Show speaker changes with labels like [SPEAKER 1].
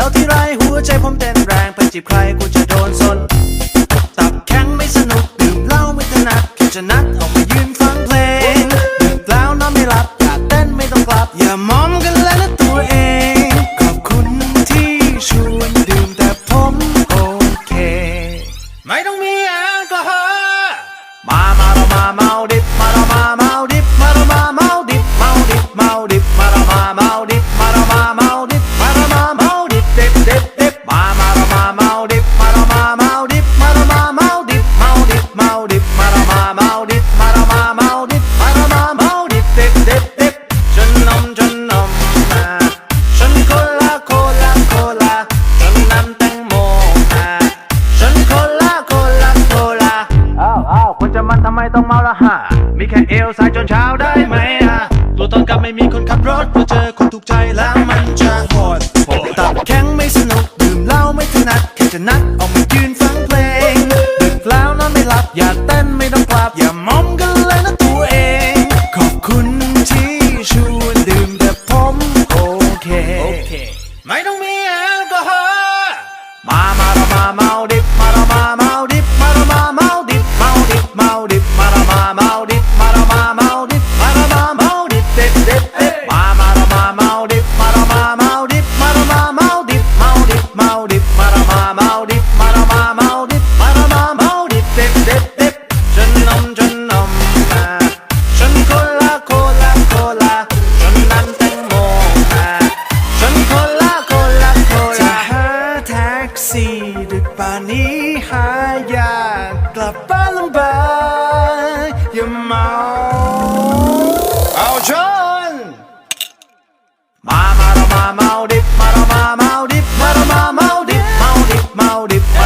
[SPEAKER 1] แล้วที่ไรหัวใจผมเต้นแรงไปจีบใครกูจะโดนสนตับแข็งไม่สนุกดื่มเหล้าไม่ถนัดแค่จะนัด มอะฉันโคลาโคลาโคลาอ้าวอ้าวคนจะมันทำไมต้องเมาละฮะมีแค่เอวสายจนเช้าได้ไหมอะตัวตอนกลับไม่มีคนขับรถเพราะเจอคนถูกใจแล้ว ดิบมาระมาเมาดิบมาระมาเมาดิบมาระมาเมาดิบเด็ดเด็ดเด็ดมามาระมาเมาดิบมาระมาเมาดิบมาระมาเมาดิบเมาดิบเมาดิบมาระมาเมาดิบมาระมาเมาดิบมาระมาเมาดิบเด็ดเด็ดเด็ดฉันนมฉันนมมาฉันโคลาโคลาโคลาฉันน้ำแตงโมมาฉันโคลาโคลาโคลาหาแท็กซี่ดึกป่านนี้หายากกลับบ้านลำบาก your mouth. I'll join. Mama, mama, dip, mama, mama, dip, mama, mama, dip, mama, dip, mama, dip.